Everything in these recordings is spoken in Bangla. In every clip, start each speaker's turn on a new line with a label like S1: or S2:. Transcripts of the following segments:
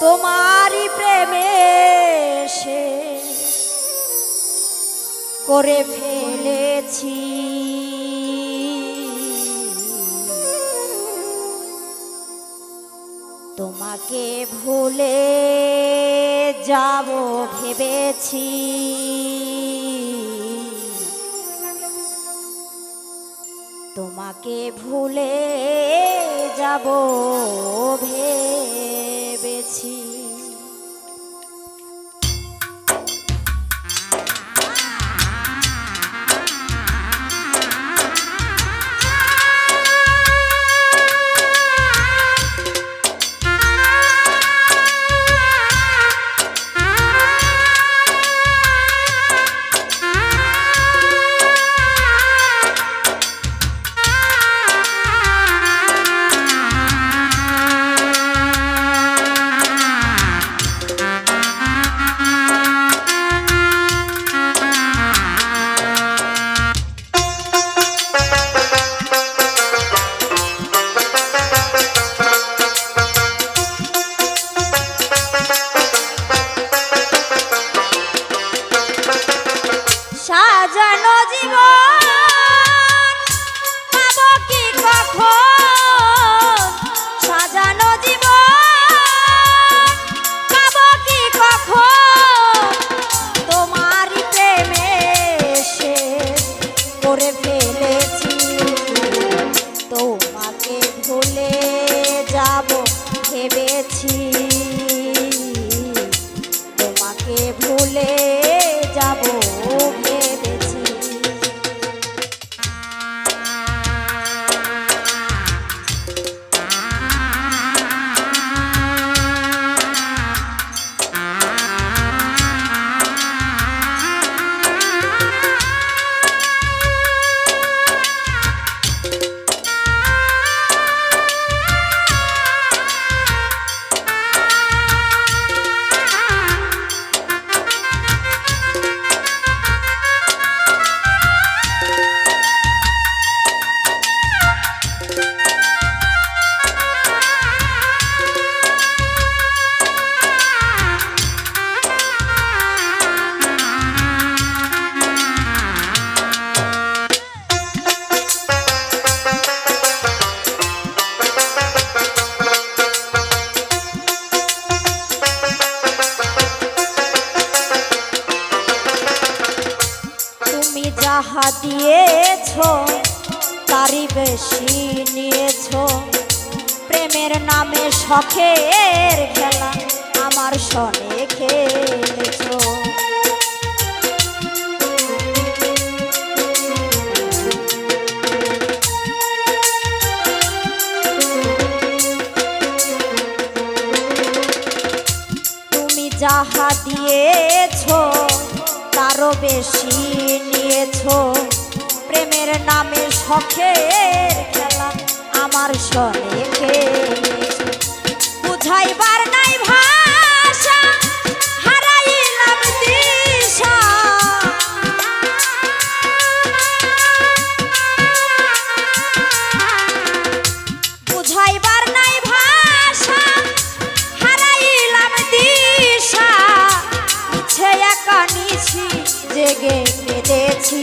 S1: তোমারই প্রেমে সে করে ফেলেছি। তোমাকে ভুলে যাব ভেবেছি। তোমাকে ভুলে যাব ভেবেছি। 맞아. বেশি নিয়েছ। প্রেমের নামে শখের খেলা আমার সনে খেলেছ। তুমি যাহা দিয়েছ, তারও বেশি নিয়েছ। প্রেমের নামে শখের খেলা আমার সনে বুঝাইবার নাই ভাষা, হারাইলাম দিশা। বুঝাইবার নাই ভাষা, হারাইলাম দিশা। একা নিছি, জেগে কেঁদেছি।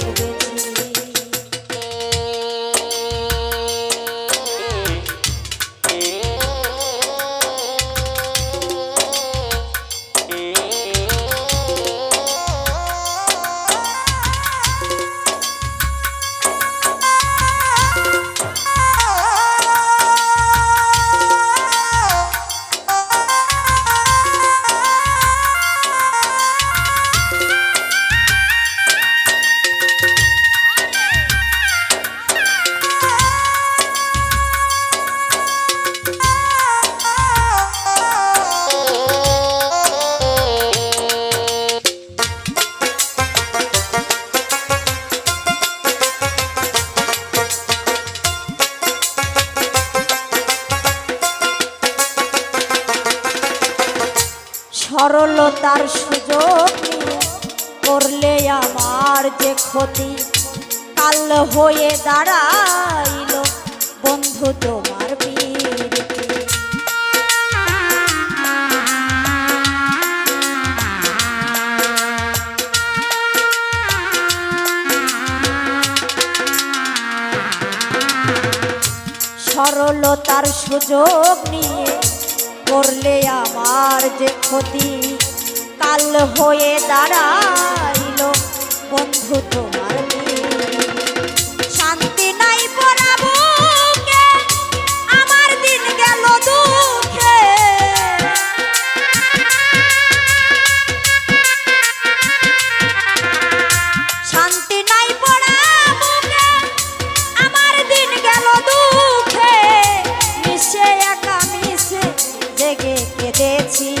S1: করলে আমার যে ক্ষতি? কাল হয়ে দাঁড়াইল বন্ধু তোমার সরলতার সুযোগ নিয়ে করলে আমার যে ক্ষতি? কাল হয়ে দাঁড়াইল। বন্ধু তোমার। শান্তি নাই আমার দিন গেল দুঃখে। শান্তি নাই আমার দিন গেল দুঃখে। মিশে একা মিশে জেগে কেঁদেছি।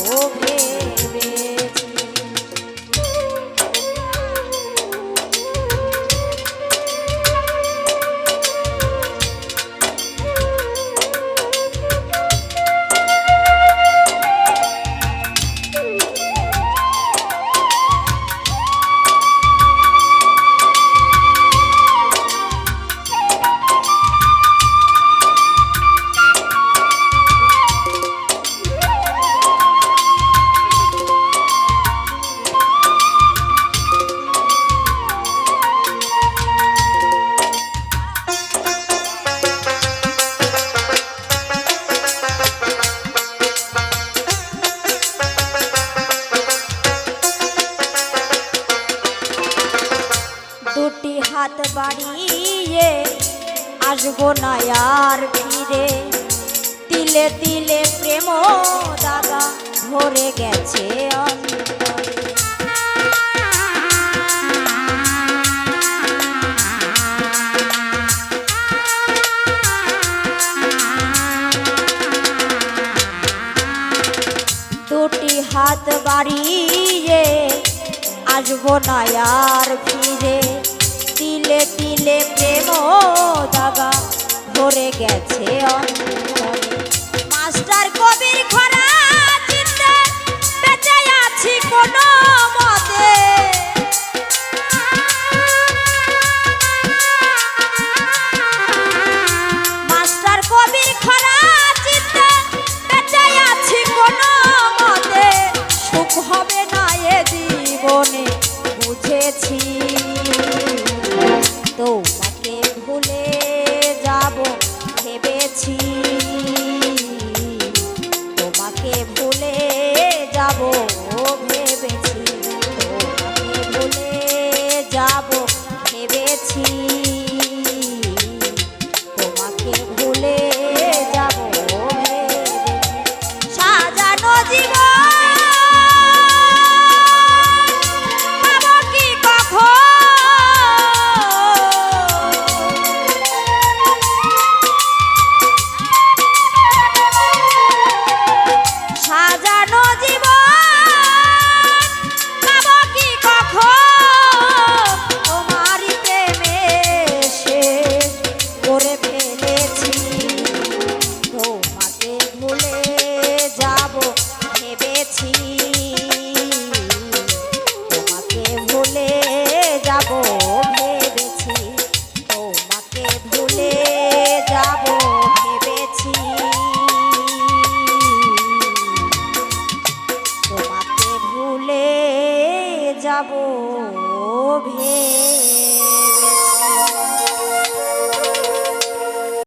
S1: হাত বাড়িয়ে আসব না আর ফিরে। তিলে তিলে প্রেম দাদা ভরে গেছে দুটি হাত বাড়িয়ে আসব না আর ফিরে। তিলে তিলে প্রেম দাগা ধরে গেছে মাস্টার কবির খরা চিন্তা বেঁচে আছি কোনো